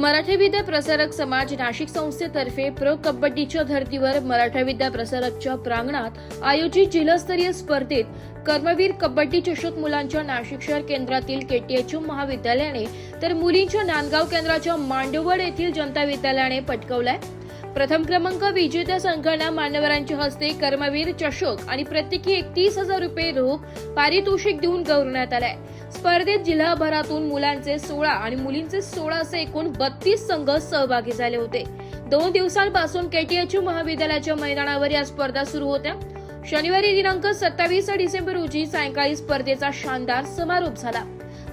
मराठी विद्या प्रसारक समाज नाशिक संस्थेतर्फे प्रो कबड्डीच्या धर्तीवर मराठा विद्या प्रसारकच्या प्रांगणात आयोजित जिल्हास्तरीय स्पर्धेत कर्मवीर कबड्डी चषक मुलांच्या नाशिक शहर केंद्रातील केटीएचयू महाविद्यालयाने तर मुलींच्या नांदगाव केंद्राच्या मांडवड येथील जनता विद्यालयाने पटकवलाय. प्रथम क्रमांक विजेत्या संघाला मान्यवरांच्या हस्ते कर्मवीर चषक आणि प्रत्येकी एकतीस हजार रुपये रोख पारितोषिक देऊन गौरवण्यात आलाय. स्पर्धेत जिल्हाभरातून मुलांचे सोळा आणि मुलींचे सोळा असे एकूण बत्तीस संघ सहभागी झाले होते. दोन दिवसांपासून केटीएचयू महाविद्यालयाच्या मैदानावर या स्पर्धा सुरू होत्या. शनिवारी दिनांक सत्तावीस डिसेंबर रोजी सायंकाळी स्पर्धेचा शानदार समारोप झाला.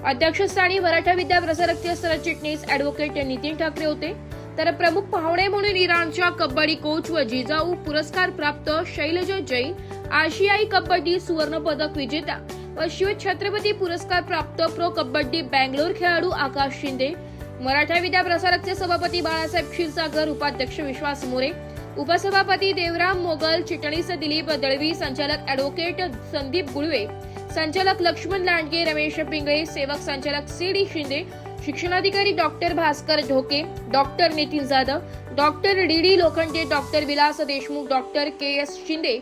अध्यक्षस्थानी मराठा विद्या प्रसारक सरचिटणीस अॅडव्होकेट नितीन ठाकरे होते. तर प्रमुख पाहुणे म्हणून इराणच्या कबड्डी कोच व जिजाऊ पुरस्कार प्राप्त शैलजा जैन आशियाई कबड्डी सुवर्ण पदक विजेता व शिव छत्रपती पुरस्कार प्राप्त प्रो कबड्डी बँगलोर खेळाडू आकाश शिंदे मराठा विद्या प्रसारकचे सभापती बाळासाहेब क्षीरसागर उपाध्यक्ष विश्वास मोरे उपसभापती देवराम मोगल चिटणीस दिलीप दळवी संचालक अॅडव्होकेट संदीप गुळवे संचालक लक्ष्मण लांडगे रमेश पिंगळे सेवक संचालक सी डी शिंदे शिक्षणाधिकारी doctor Bhaskar Dhoke doctor Nitin Jadhav doctor D D Lokhande doctor Vilas Deshmukh doctor K S Shinde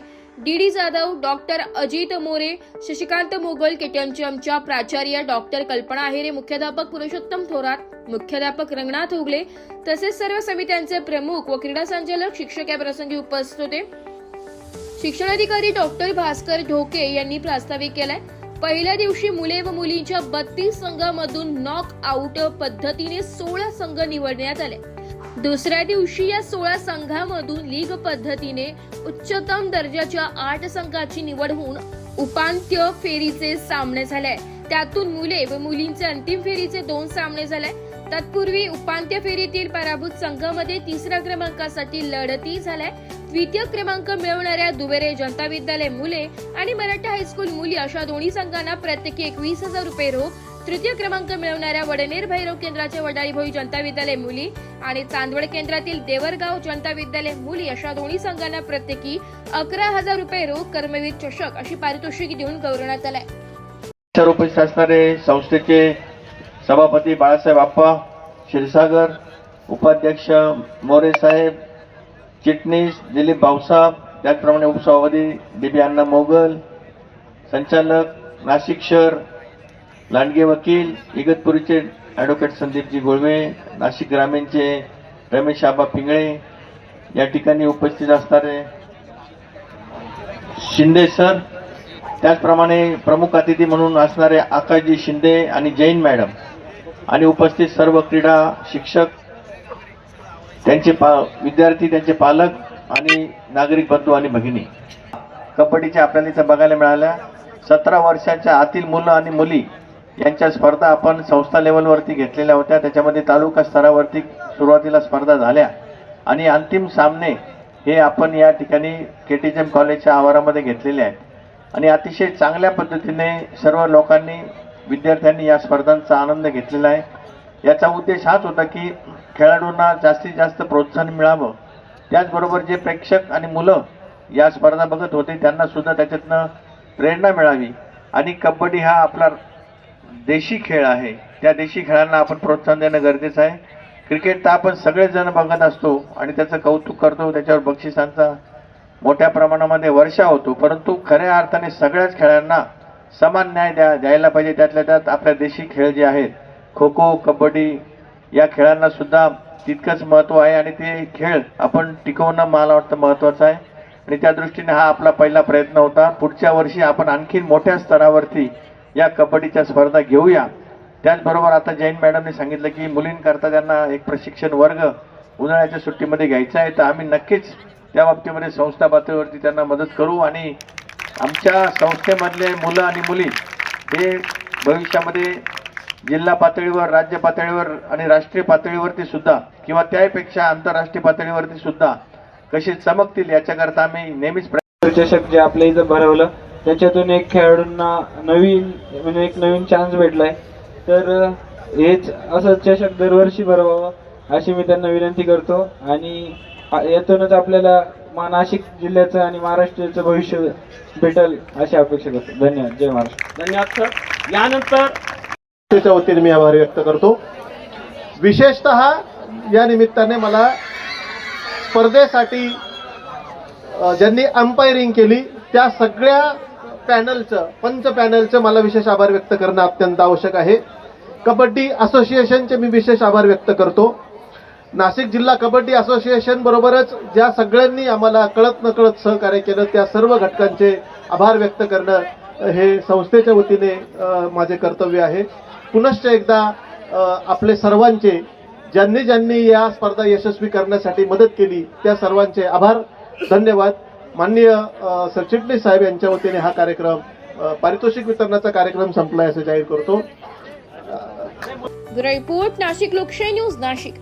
D D Jadhav doctor Ajit More Shashikant Mogal केटीएमच्या प्राचार्य डॉक्टर कल्पना आहेरे मुख्याध्यापक पुरुषोत्तम थोरात मुख्याध्यापक रंगनाथ उगले तसेच सर्व समित्यांचे प्रमुख व क्रीडा संचालक शिक्षक या प्रसंगी उपस्थित होते. शिक्षणाधिकारी डॉक्टर भास्कर ढोके यांनी प्रास्ताविक केलाय. पहिल्या दिवशी मुले व मुलींच्या बत्तीस संघामधून नॉक आउट पद्धतीने सोळा संघ निवडण्यात आले. दुसऱ्या दिवशी या सोळा संघामधून लीग पद्धतीने उच्चतम दर्जाच्या आठ संघाची निवड होऊन उपांत्य फेरीचे सामने झाले. त्यातून मुले व मुलींचे अंतिम फेरीचे दोन सामने झाले. तत्पूर्वी उपांत्य फेरीतील पराभूत संघामध्ये तिसऱ्या क्रमांकासाठी लढती झाल्या. द्वितीय क्रमांक मिळवणाऱ्या दुबेरे जनता विद्यालय मुले आणि मराठा हायस्कूल मुली अशा दोन्ही संघांना प्रत्येकी एकवीस हजार रुपये रोख तृतीय क्रमांक मिळवणाऱ्या वडनेर भैरव केंद्राचे वडाळी भोई जनता विद्यालय मुली आणि चांदवड केंद्रातील देवरगाव जनता विद्यालय मुली अशा दोन्ही संघांना प्रत्येकी अकरा हजार रुपये रोख कर्मवीर चषक अशी पारितोषिक देऊन गौरवण्यात आलाय. तर उपस्थित असणारे संस्थेचे सभापती बाळासाहेब आप्पा क्षीरसागर उपाध्यक्ष मोरे साहेब चिटणीस दिलीप भाऊसाहेब त्याचप्रमाणे उपसभापती डी अण्णा मोगल संचालक नाशिक शहर लांडगे वकील इगतपुरीचे ॲडव्होकेट संदीपजी गोळवे नाशिक ग्रामीणचे रमेश आबा पिंगळे या ठिकाणी उपस्थित असणारे शिंदे सर त्याचप्रमाणे प्रमुख अतिथी म्हणून असणारे आकाशजी शिंदे आणि जैन मॅडम आणि उपस्थित सर्व क्रीडा शिक्षक त्यांचे पा विद्यार्थी त्यांचे पालक आणि नागरिक बंधू आणि भगिनी. कबड्डीच्या आपल्याला इथं बघायला मिळाल्या. सतरा वर्षाच्या आतील मुलं आणि मुली यांच्या स्पर्धा आपण संस्था लेवलवरती घेतलेल्या होत्या. त्याच्यामध्ये तालुका स्तरावरती सुरुवातीला स्पर्धा झाल्या. आणि अंतिम सामने हे आपण या ठिकाणी के टी एम कॉलेजच्या आवारामध्ये घेतलेले आहेत. आणि अतिशय चांगल्या पद्धतीने सर्व लोकांनी विद्यार्थ्यांनी या स्पर्धांचा आनंद घेतलेला आहे. याचा उद्देश हाच होता की खेळाडूंना जास्तीत जास्त प्रोत्साहन मिळावं. त्याचबरोबर जे प्रेक्षक आणि मुलं या स्पर्धा बघत होते त्यांनासुद्धा त्याच्यातनं प्रेरणा मिळावी. आणि कबड्डी हा आपला देशी खेळ आहे. त्या देशी खेळांना आपण प्रोत्साहन देणं गरजेचं आहे. क्रिकेट तर आपण सगळेजण बघत असतो आणि त्याचं कौतुक करतो त्याच्यावर बक्षिसांचा मोठ्या प्रमाणामध्ये वर्षा होतो परंतु खऱ्या अर्थाने सगळ्याच खेळांना समान न्याय द्या द्यायला पाहिजे. त्यातल्या त्यात आपल्या देशी खेळ जे आहेत खो खो कबड्डी या खेळांना सुद्धा तितकंच महत्त्व आहे आणि ते खेळ आपण टिकवणं मला वाटतं महत्त्वाचं आहे. आणि त्या दृष्टीने हा आपला पहिला प्रयत्न होता. पुढच्या वर्षी आपण आणखीन मोठ्या स्तरावरती या कबड्डीच्या स्पर्धा घेऊया. त्याचबरोबर आता जैन मॅडमने सांगितलं की मुलींकरता त्यांना एक प्रशिक्षण वर्ग उन्हाळ्याच्या सुट्टीमध्ये घ्यायचा आहे. तर आम्ही नक्कीच त्या बाबतीमध्ये संस्था पातळीवरती त्यांना मदत करू आणि आमच्या संस्थेमधले मुलं आणि मुली हे भविष्यामध्ये जिल्हा पातळीवर राज्य पातळीवर आणि राष्ट्रीय पातळीवरती सुद्धा किंवा त्यापेक्षा आंतरराष्ट्रीय पातळीवरती सुद्धा कसे चमकतील याच्याकरता आम्ही नेहमीच प्रयत्न चषक जे आपल्या इथं भरवलं त्याच्यातून एक खेळाडूंना नवीन म्हणजे एक नवीन चान्स भेटलाय. तर हेच असं चषक दरवर्षी भरवावं अशी मी त्यांना विनंती करतो आणि यातूनच आपल्याला मा- नाशिक जिल्ह्याचं आणि महाराष्ट्राचं भविष्य भेटल अशी अपेक्षा करतो. धन्यवाद. जय महाराष्ट्र. धन्यवाद सर. यानंतर वतीने मी आभार व्यक्त करतो. विशेषतः या निमित्ताने मला स्पर्धेसाठी ज्यांनी अंपायरिंग केली त्या सगळ्या पॅनलचं पंच पॅनलचं मला विशेष आभार व्यक्त करणं अत्यंत आवश्यक आहे. कबड्डी असोसिएशनचे मी विशेष आभार व्यक्त करतो. नाशिक जिल्हा कबड्डी असोसिएशन बरोबरच ज्या सगळ्यांनी आम्हाला कळत नकळत सहकार्य केलं त्या सर्व घटकांचे आभार व्यक्त करणं हे संस्थेच्या वतीने माझे कर्तव्य आहे. पुनश्च एकदा आपले सर्वांचे ज्यांनी ज्यांनी या स्पर्धा यशस्वी करण्यासाठी मदत केली त्या सर्वांचे आभार धन्यवाद. माननीय सरचिटणीस साहेब यांच्या वतीने हा कार्यक्रम पारितोषिक वितरणाचा कार्यक्रम संपलाय असं जाहीर करतो. रिपोर्ट नाशिक लोकशाही न्यूज नाशिक